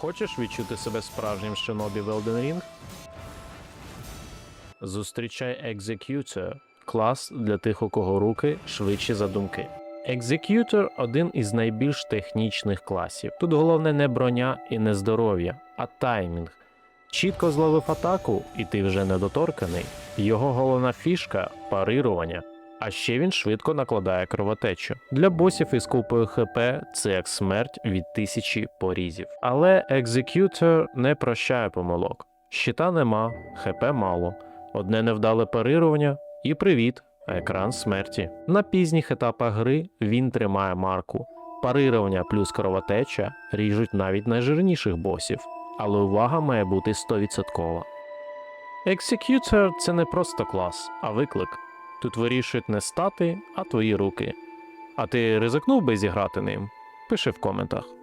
Хочеш відчути себе справжнім шинобі в Elden Ring? Зустрічай Executor – клас для тих, у кого руки швидші за думки. Executor – один із найбільш технічних класів. Тут головне не броня і не здоров'я, а таймінг. Чітко зловив атаку, і ти вже недоторканий. Його головна фішка парирування. А ще він швидко накладає кровотечу. Для босів із купою ХП це як смерть від тисячі порізів. Але Executor не прощає помилок. Щита нема, ХП мало. Одне невдале парирування і привіт, екран смерті. На пізніх етапах гри він тримає марку. Парирування плюс кровотеча ріжуть навіть найжирніших босів, але увага має бути 100%. Executor – це не просто клас, а виклик. Тут вирішують не стати, а твої руки. А ти ризикнув би зіграти ним? Пиши в коментах.